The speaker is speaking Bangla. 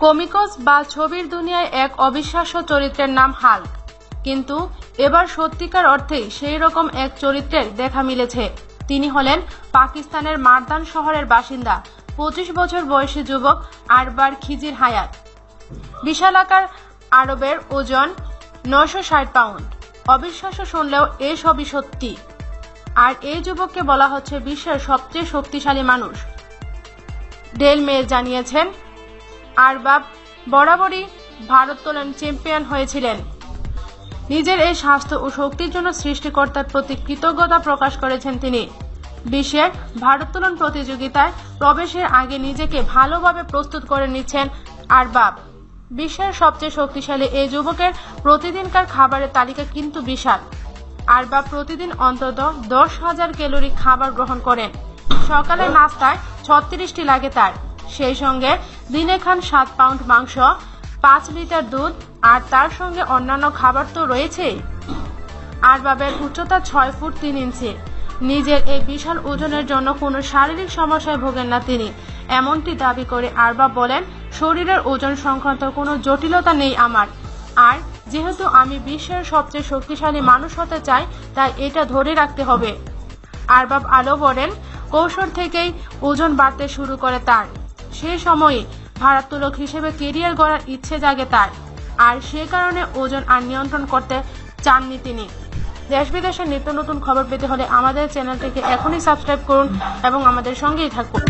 কমিকস বা ছবির দুনিয়ায় এক অবিশ্বাস্য চরিত্রের নাম হাল্ক। কিন্তু এবার সত্যিকার অর্থেই সেই রকম এক চরিত্রের দেখা মিলেছে। তিনি হলেন পাকিস্তানের মারদান শহরের বাসিন্দা, পঁচিশ বছর বয়সী যুবক আরবার খিজির হায়াত। বিশালাকার আরবের ওজন নশো ষাট পাউন্ড। অবিশ্বাস্য শুনলেও এই সবই সত্যি। আর এই যুবককে বলা হচ্ছে বিশ্বের সবচেয়ে শক্তিশালী মানুষ। ডেল মেল জানিয়েছেন আরবাব বরাবরই ভারোত্তোলন চ্যাম্পিয়ন হয়েছিলেন। নিজের এই স্বাস্থ্য ও শক্তির জন্য সৃষ্টিকর্তার প্রতি কৃতজ্ঞতা প্রকাশ করেছেন তিনি। বিশ্বের ভারোত্তোলন প্রতিযোগিতায় প্রবেশের আগে নিজেকে ভালোভাবে প্রস্তুত করে নিচ্ছেন আরবাব বিশ্বের সবচেয়ে শক্তিশালী এই যুবকের প্রতিদিনকার খাবারের তালিকা কিন্তু বিশাল। আরবাব প্রতিদিন অন্তত দশ হাজার ক্যালোরি খাবার গ্রহণ করেন। সকালে নাস্তায় ছত্রিশটি লাগে তার। সেই সঙ্গে দিনে খান সাত পাউন্ড মাংস, পাঁচ লিটার দুধ, আর তার সঙ্গে অন্যান্য খাবার তো রয়েছেই আরবাবের উচ্চতা ছয় ফুট তিন ইঞ্চি। নিজের এই বিশাল ওজনের জন্য কোনো শারীরিক সমস্যায় ভোগেন না তিনি। এমনটি দাবি করে আরবাব বলেন, শরীরের ওজন সংক্রান্ত কোনো জটিলতা নেই আমার। আর যেহেতু আমি বিশ্বের সবচেয়ে শক্তিশালী মানুষ হতে চাই, তাই এটা ধরে রাখতে হবে। আরবাব আলো বলেন, কৌশল থেকেই ওজন বাড়তে শুরু করে তার। সেই সময়ে ভারোত্তোলক হিসেবে কেরিয়ার গড়ার ইচ্ছে জাগে তার। আর সে কারণে ওজন আর নিয়ন্ত্রণ করতে চাননি তিনি। দেশ বিদেশের নিত্য নতুন খবর পেতে হলে আমাদের চ্যানেলটিকে এখনই সাবস্ক্রাইব করুন এবং আমাদের সঙ্গেই থাকুন।